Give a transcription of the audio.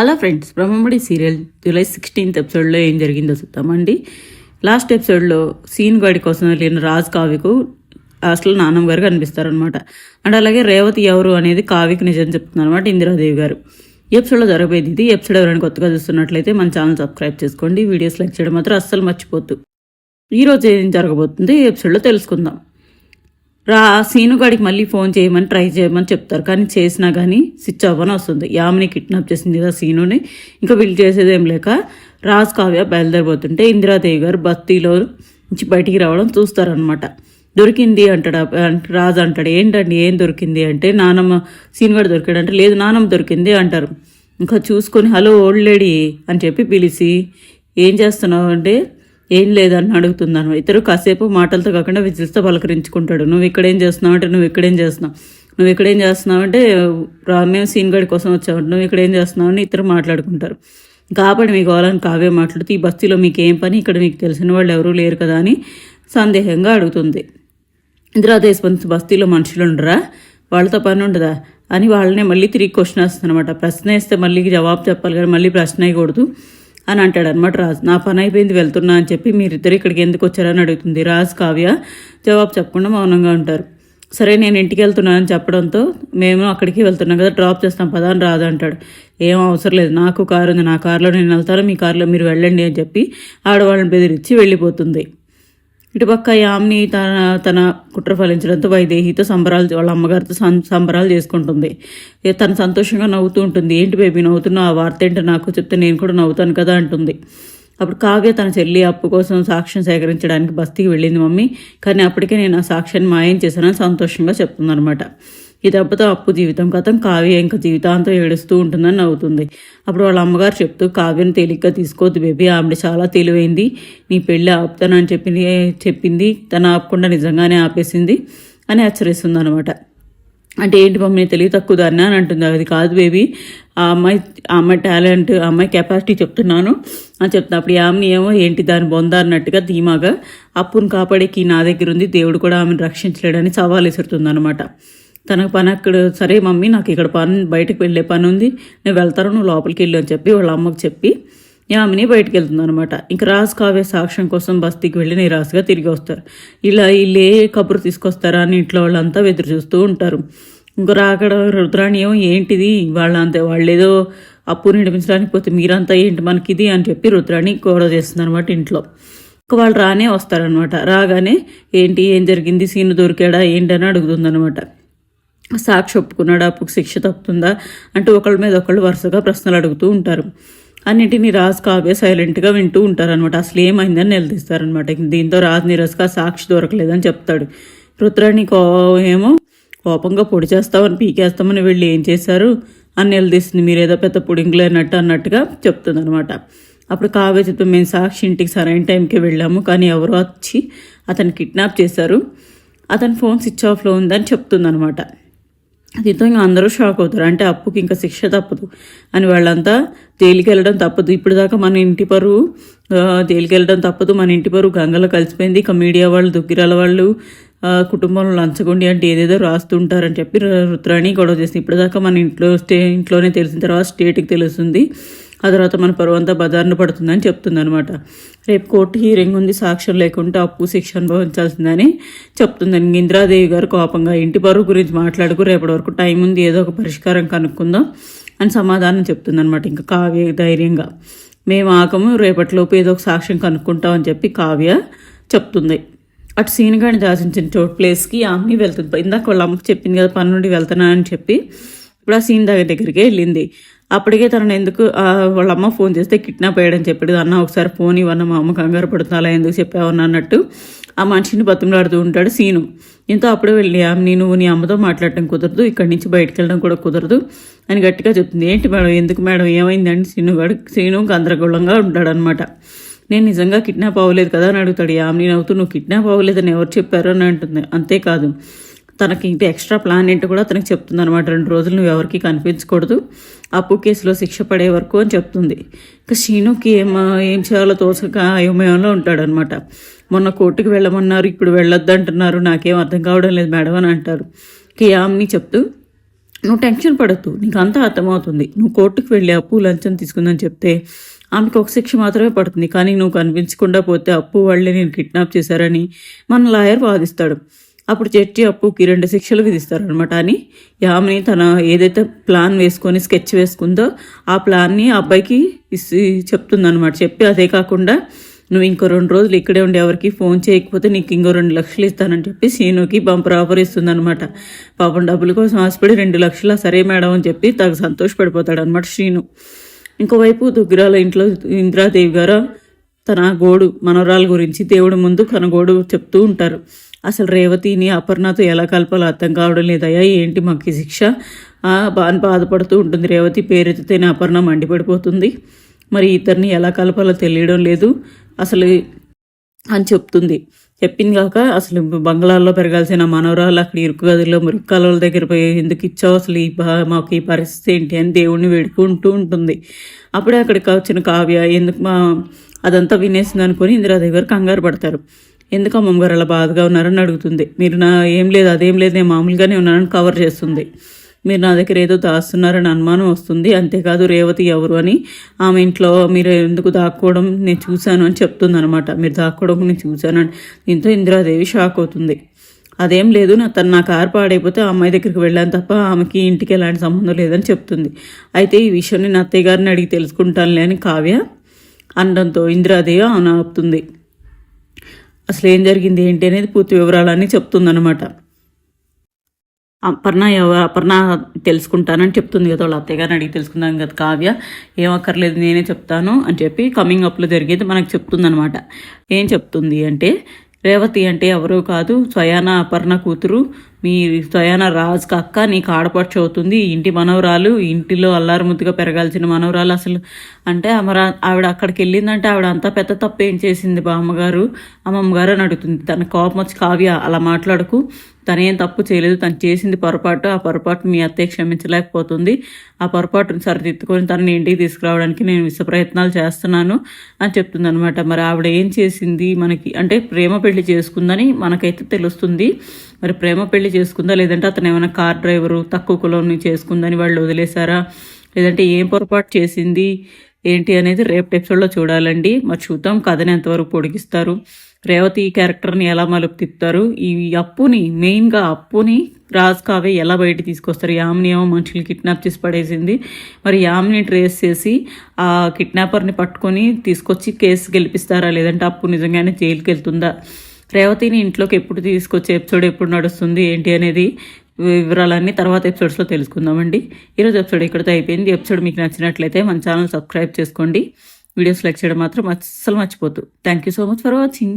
Hello friends Brahmamudi serial July sixteenth ఎపిసోడ్లో ఏం జరిగిందో చూద్దామండి. లాస్ట్ ఎపిసోడ్లో సీన్ గాడి కోసం వెళ్ళిన రాజ్ కావ్యకు అసలు నాన్నమ్మ గారు కనిపిస్తారనమాట అండ్ అలాగే రేవతి ఎవరు అనేది కావ్యకి నిజం చెప్తుందన్నమాట ఇందిరాదేవి గారు. ఎపిసోడ్లో జరగబోయేది ఇది. ఎపిసోడ్ ఎవరైనా కొత్తగా చూస్తున్నట్లయితే మన ఛానల్ సబ్స్క్రైబ్ చేసుకోండి. వీడియోస్ లైక్ చేయడం మాత్రం అస్సలు మర్చిపోద్దు ఈరోజు ఏం జరగబోతుంది? ఎపిసోడ్లో తెలుసుకుందాం. రా సీనుగాడికి మళ్ళీ ఫోన్ చేయమని ట్రై చేయమని చెప్తారు. కానీ చేసినా కానీ స్విచ్ అవ్వని వస్తుంది. యామిని కిడ్నాప్ చేసింది కదా సీనుని. ఇంకా వీళ్ళు చేసేది ఏం లేక రాజ్ కావ్య బయలుదేరిపోతుంటే ఇందిరాదేవి గారు బస్తీలో నుంచి బయటికి రావడం చూస్తారనమాట దొరికింది అంటాడు రాజు అంటాడు. ఏంటండి ఏం దొరికింది అంటే నానమ్మ సీనుగాడు దొరికాడు అంటే లేదు నానమ్మ దొరికింది అంటారు. ఇంకా చూసుకొని హలో ఓల్డ్ లేడీ అని చెప్పి పిలిచి ఏం చేస్తున్నావు? అంటే ఏం లేదని అడుగుతున్నాను. ఇద్దరు కాసేపు మాటలతో కాకుండా విజిల్స్తో పలకరించుకుంటాడు. నువ్వు ఇక్కడేం చేస్తున్నావు అంటే నువ్వు ఇక్కడేం చేస్తున్నావు? నువ్వు ఇక్కడేం చేస్తున్నావు అంటే మేము సీన్ గడి కోసం వచ్చావు నువ్వు ఇక్కడేం చేస్తున్నావు? అని ఇద్దరు మాట్లాడుకుంటారు. కాబట్టి మీకు వాళ్ళని కావే మాట్లాడుతూ ఈ బస్తీలో మీకు ఏం పని? ఇక్కడ మీకు తెలిసిన వాళ్ళు ఎవరూ లేరు కదా అని సందేహంగా అడుగుతుంది. ఇందిరాదేశ్ బస్తీలో మనుషులు ఉండరా? వాళ్ళతో పని ఉండదా? అని వాళ్ళనే మళ్ళీ తిరిగి క్వశ్చన్ వేస్తుందన్నమాట. ప్రశ్న వేస్తే మళ్ళీ జవాబు చెప్పాలి కానీ మళ్ళీ ప్రశ్న వేయకూడదు. అని అంటాడు అనమాట రాజు. నా పని అయిపోయింది వెళ్తున్నా అని చెప్పి మీరిద్దరు ఇక్కడికి ఎందుకు వచ్చారని అడుగుతుంది రాజు కావ్య. జవాబు చెప్పకుండా మౌనంగా ఉంటారు. సరే నేను ఇంటికి వెళ్తున్నానని చెప్పడంతో మేము అక్కడికి వెళ్తున్నాం కదా డ్రాప్ చేస్తాం పదా అని రాదు అంటాడు. ఏం అవసరం లేదు నాకు కారు ఉంది నా కారులో నేను వెళ్తాను మీ కారులో మీరు వెళ్ళండి అని చెప్పి ఆడవాళ్ళని బెదిరించి వెళ్ళిపోతుంది. ఇటుపక్క యామ్ని తన తన కుట్ర ఫలించడంతో వైదేహితో సంబరాలు వాళ్ళ అమ్మగారితో సం- సంబరాలు చేసుకుంటుంది. తను సంతోషంగా నవ్వుతూ ఉంటుంది. ఏంటి బేబీ నవ్వుతున్నావు? ఆ వార్త ఏంటో నాకు చెప్తే నేను కూడా నవ్వుతాను కదా అంటుంది. అప్పుడు కావ్య తన చెల్లి అప్పు కోసం సాక్ష్యం సేకరించడానికి బస్తీకి వెళ్ళింది మమ్మీ. కానీ అప్పటికే నేను ఆ సాక్ష్యాన్ని మాయం చేశానని సంతోషంగా చెప్తుందనమాట ఈ దెబ్బతో అప్పు జీవితం కథం కావ్య ఇంకా జీవితాంతం ఏడుస్తూ ఉంటుందని నవ్వుతుంది. అప్పుడు వాళ్ళ అమ్మగారు చెప్తూ కావ్యను తేలిగ్గా తీసుకోవద్దు బేబీ ఆవిడ చాలా తెలివైంది. నీ పెళ్ళి ఆపుతానని చెప్పింది చెప్పింది తను ఆపకుండా నిజంగానే ఆపేసింది అని హెచ్చరిస్తుంది అనమాట అంటే ఏంటి మమ్మీ తెలివి తక్కువ దాన్ని అని అంటుంది. అది కాదు బేబీ ఆ అమ్మాయి ఆ అమ్మాయి టాలెంట్ ఆ అమ్మాయి కెపాసిటీ చెప్తున్నాను. అని చెప్తున్నా అప్పుడు ఆమెని ఏమో ఏంటి దాన్ని బొందారన్నట్టుగా ధీమాగా అప్పును కాపాడేకి నా దగ్గర ఉంది దేవుడు కూడా ఆమెను రక్షించలేడని సవాల్ విసురుతుంది అనమాట తనకు పని అక్కడ సరే మమ్మీ నాకు ఇక్కడ పని బయటకు వెళ్ళే పని ఉంది నేను వెళ్తాను నువ్వు లోపలికి వెళ్ళు అని చెప్పి వాళ్ళ అమ్మకు చెప్పి యామిని బయటికి వెళ్తుంది అనమాట ఇంక రాజు కావే సాక్ష్యం కోసం బస్తీకి వెళ్ళి నిరాశగా తిరిగి వస్తారు. ఇలా వీళ్ళు ఏ కబురు తీసుకొస్తారా అని ఇంట్లో వాళ్ళంతా ఎదురు చూస్తూ ఉంటారు. ఇంకో రాకడ రుద్రాణ్యం ఏంటిది? వాళ్ళంతా వాళ్ళు ఏదో అప్పు నిడిపించడానికి పోతే మీరంతా ఏంటి మనకి ఇది అని చెప్పి రుద్రాణి గొడవ చేస్తుంది అనమాట ఇంట్లో. ఇంకా వాళ్ళు రానే వస్తారనమాట రాగానే ఏంటి? ఏం జరిగింది? సీను దొరికాడా? ఏంటని అడుగుతుందనమాట సాక్షి ఒప్పుకున్నాడు అప్పుకు శిక్ష తప్పుతుందా అంటూ ఒకళ్ళ మీద ఒకళ్ళు వరుసగా ప్రశ్నలు అడుగుతూ ఉంటారు. అన్నింటినీ రాజు కావ్య సైలెంట్గా వింటూ ఉంటారనమాట అసలు ఏమైందని నిలదీస్తారనమాట దీంతో రాజు నీరస్గా సాక్షి దొరకలేదని చెప్తాడు. రుద్రాణి కో ఏమో కోపంగా పొడి చేస్తామని పీకేస్తామని వెళ్ళి ఏం చేశారు అని నిలదీస్తుంది. మీరేదో పెద్ద పుడింగులు అన్నట్టు అన్నట్టుగా చెప్తుంది అనమాట అప్పుడు కావ్య చెప్తే మేము సాక్షి ఇంటికి సరైన టైంకి వెళ్ళాము కానీ ఎవరో వచ్చి అతను కిడ్నాప్ చేశారు. అతని ఫోన్ స్విచ్ ఆఫ్లో ఉందని చెప్తుందనమాట దీంతో ఇంకా అందరూ షాక్ అవుతారు. అంటే అప్పుకి ఇంకా శిక్ష తప్పదు. అని వాళ్ళంతా తేలికెళ్ళడం తప్పదు. ఇప్పుడు దాకా మన ఇంటి పరువు తేలికెళ్ళడం తప్పదు. మన ఇంటి పరువు గంగలో కలిసిపోయింది. ఇక మీడియా వాళ్ళు దుగ్గిరాల వాళ్ళు కుటుంబంలో లంచగొండి అంటే ఏదేదో రాస్తుంటారని చెప్పి రుద్రాణి గొడవ చేసింది. ఇప్పుడు దాకా మన ఇంట్లో స్టే ఇంట్లోనే తెలిసిన తర్వాత స్టేట్కి తెలుస్తుంది. ఆ తర్వాత మన పరువు అంతా పడుతుందని చెప్తుంది అనమాట రేపు కోర్టు హీరింగ్ ఉంది సాక్ష్యం లేకుంటే అప్పు శిక్ష అనుభవించాల్సిందని చెప్తుందని ఇందిరాదేవి గారు కోపంగా ఇంటి పరువు గురించి మాట్లాడుకు రేపటి వరకు టైం ఉంది ఏదో ఒక పరిష్కారం కనుక్కుందాం అని సమాధానం చెప్తుందనమాట ఇంకా కావ్య ధైర్యంగా. మేము ఆకము రేపటిలోపు ఏదో ఒక సాక్ష్యం కనుక్కుంటామని చెప్పి కావ్య చెప్తుంది. అటు సీనిగాని దాచించిన చోటు ప్లేస్కి ఆమె వెళ్తుంది. ఇందాక వాళ్ళ అమ్మకి చెప్పింది కదా పని నుండి వెళ్తున్నానని చెప్పి. ఇప్పుడు ఆ సీన్ దగ్గర దగ్గరికి వెళ్ళింది. అప్పటికే తనను ఎందుకు వాళ్ళ అమ్మ ఫోన్ చేస్తే కిడ్నాప్ అయ్యాడని చెప్పాడు. అన్న ఒకసారి ఫోన్ ఇవ్వన్న మా అమ్మ కంగారు పడుతుంది అలా ఎందుకు చెప్పావన్న అన్నట్టు ఆ మనిషిని బతుకులాడుతూ ఉంటాడు సీను. ఇంతో అప్పుడే వెళ్ళి ఆమె నువ్వు నీ అమ్మతో మాట్లాడటం కుదరదు ఇక్కడి నుంచి బయటకు వెళ్ళడం కూడా కుదరదు అని గట్టిగా చెప్తుంది. ఏంటి మేడం ఎందుకు మేడం ఏమైందండి? సీను గడు సీను గందరగోళంగా ఉంటాడనమాట నేను నిజంగా కిడ్నాప్ అవ్వలేదు కదా? అని అడుగుతాడు. యామిని నవ్వుతూ నువ్వు కిడ్నాప్ అవ్వలేదని ఎవరు చెప్పారు? అని అంటుంది. అంతేకాదు తనకి ఇంకా ఎక్స్ట్రా ప్లాన్ ఏంటో కూడా తనకి చెప్తుంది అనమాట రెండు రోజులు నువ్వు ఎవరికి కనిపించకూడదు అప్పు కేసులో శిక్ష పడే వరకు అని చెప్తుంది. ఇంకా షీనుకి ఏం ఏం చేయాలో తోచక అయోమయంలో ఉంటాడనమాట మొన్న కోర్టుకి వెళ్ళమన్నారు ఇప్పుడు వెళ్ళొద్దు అంటున్నారు నాకేం అర్థం కావడం లేదు మేడం అని అంటారు. కియామ్ని చెప్తూ నువ్వు టెన్షన్ పడద్దు నీకు అంతా అర్థమవుతుంది. నువ్వు కోర్టుకు వెళ్ళి అప్పు లంచం తీసుకుందని చెప్తే ఆమెకు ఒక శిక్ష మాత్రమే పడుతుంది. కానీ నువ్వు కనిపించకుండా పోతే అప్పు వాళ్ళే నేను కిడ్నాప్ చేశారని మన లాయర్ వాదిస్తాడు. అప్పుడు జడ్జి అప్పుకి రెండు శిక్షలు విధిస్తారనమాట అని. యామిని తన ఏదైతే ప్లాన్ వేసుకొని స్కెచ్ వేసుకుందో ఆ ప్లాన్ని ఆ అబ్బాయికి ఇసి చెప్తుందనమాట చెప్పి అదే కాకుండా నువ్వు ఇంకో రెండు రోజులు ఇక్కడే ఉండి ఎవరికి ఫోన్ చేయకపోతే నీకు ఇంకో రెండు లక్షలు ఇస్తానని చెప్పి సీనుకి బంపర్ ఆఫర్ ఇస్తుందనమాట పాపం డబ్బుల కోసం ఆశపడి రెండు లక్షల సరే మేడం అని చెప్పి తగు సంతోషపడిపోతాడు అనమాట శ్రీను. ఇంకోవైపు దుగ్గిరాల ఇంట్లో ఇంద్రాదేవి గారు తన గోడు మనోరాల గురించి దేవుడి ముందు తన గోడు చెప్తూ ఉంటారు. అసలు రేవతిని అపర్ణతో ఎలా కలపాలో అర్థం కావడం లేదయ్యా ఏంటి మాకు శిక్ష? ఆ, బాగా బాధపడుతూ ఉంటుంది రేవతి పేరెత్తితేనే అపర్ణ మండిపడిపోతుంది. మరి ఇద్దరిని ఎలా కలపాలో తెలియడం లేదు. అసలు అని చెప్తుంది. చెప్పింది కాక అసలు బంగ్లాల్లో పెరగాల్సిన మనవరాలు అక్కడ ఇరుకు గదిలో మురికి దగ్గర పోయి ఎందుకు ఇచ్చావు అసలు ఈ మాకు ఈ పరిస్థితి ఏంటి అని దేవుణ్ణి వేడుకుంటూ ఉంటుంది. అప్పుడే అక్కడికి వచ్చిన కావ్య ఎందుకు మా అదంతా వినేసింది అనుకుని ఇందిరాదేవి గారు కంగారు పడతారు. ఎందుకు అమ్మమ్మ గారు అలా బాధగా ఉన్నారని అడుగుతుంది. మీరు నా ఏం లేదు అదేం లేదు నేను మామూలుగానే ఉన్నానని కవర్ చేస్తుంది. మీరు నా దగ్గర ఏదో దాస్తున్నారని అనుమానం వస్తుంది. అంతేకాదు రేవతి ఎవరు అని ఆమె ఇంట్లో మీరు ఎందుకు దాక్కోవడం నేను చూశాను అని చెప్తుంది అనమాట మీరు దాక్కోవడం నేను చూశాను అని. దీంతో ఇందిరాదేవి షాక్ అవుతుంది. అదేం లేదు నా తను నా కారు పాడైపోతే ఆ అమ్మాయి దగ్గరికి వెళ్ళాను తప్ప ఆమెకి ఇంటికి ఎలాంటి సంబంధం లేదని చెప్తుంది. అయితే ఈ విషయాన్ని నా అత్తయ్య గారిని అడిగి తెలుసుకుంటానులే అని కావ్య అనడంతో ఇందిరాదేవి ఆమెను ఆపుతుంది. అసలు ఏం జరిగింది ఏంటి అనేది పూర్తి వివరాలన్నీ చెప్తుందనమాట అపర్ణ ఎవ అపర్ణ తెలుసుకుంటానని చెప్తుంది కదా వాళ్ళ అత్తయ్యగారిని అడిగి తెలుసుకుందాం కదా కావ్య. ఏమక్కర్లేదు నేనే చెప్తాను అని చెప్పి కమింగ్ అప్లో జరిగేది మనకు చెప్తుందనమాట ఏం చెప్తుంది అంటే రేవతి అంటే ఎవరో కాదు. స్వయాన అపర్ణ కూతురు. మీ స్వయాన రాజుకి అక్క నీకు ఆడపడుచు అవుతుంది. ఇంటి మనవరాలు ఇంటిలో అల్లారుముద్దుగా పెరగాల్సిన మనవరాలు అసలు. అంటే అమరా ఆవిడ అక్కడికి వెళ్ళిందంటే ఆవిడ అంతా పెద్ద తప్పు ఏం చేసింది బామ్మగారు? అమ్మమ్మగారు అని అడుగుతుంది. తన కోపం వచ్చి కావ్య అలా మాట్లాడుకు. తనేం తప్పు చేయలేదు. తను చేసింది పొరపాటు. ఆ పొరపాటు మీ అత్తయ్య క్షమించలేకపోతుంది. ఆ పొరపాటును సరిదిద్దుకొని తనని ఇంటికి తీసుకురావడానికి నేను విశ్వ ప్రయత్నాలు చేస్తున్నాను అని చెప్తుందనమాట మరి ఆవిడ ఏం చేసింది? మనకి అంటే ప్రేమ పెళ్ళి చేసుకుందని మనకైతే తెలుస్తుంది. మరి ప్రేమ పెళ్ళి చేసుకుందా? లేదంటే అతను ఏమైనా కార్ డ్రైవరు తక్కువ కులం చేసుకుందని వాళ్ళు వదిలేశారా? లేదంటే ఏం పొరపాటు చేసింది? ఏంటి అనేది రేపు ఎపిసోడ్లో చూడాలండి. మరి చూద్దాం. కథని ఎంతవరకు పొడిగిస్తారు? రేవతి క్యారెక్టర్ని ఎలా మలుపు తిప్పుతారు ఈ అప్పుని మెయిన్గా అప్పుని రాజ్ కావే ఎలా బయట తీసుకొస్తారు? యామ్ని ఏమో మనుషులు కిడ్నాప్ చేసి పడేసింది. మరి యామిని ట్రేస్ చేసి ఆ కిడ్నాపర్ని పట్టుకొని తీసుకొచ్చి కేసు గెలిపిస్తారా? లేదంటే అప్పు నిజంగానే జైలుకి వెళ్తుందా రేవతిని ఇంట్లోకి ఎప్పుడు తీసుకొచ్చే ఎపిసోడ్ ఎప్పుడు నడుస్తుంది? ఏంటి అనేది వివరాలన్నీ తర్వాత ఎపిసోడ్స్లో తెలుసుకుందామండి. ఈరోజు ఎపిసోడ్ ఇక్కడితో అయిపోయింది. ఎపిసోడ్ మీకు నచ్చినట్లయితే మన ఛానల్ సబ్స్క్రైబ్ చేసుకోండి. వీడియోస్ లైక్ చేయడం మాత్రం అస్సలు మర్చిపోద్దు thank you so much for watching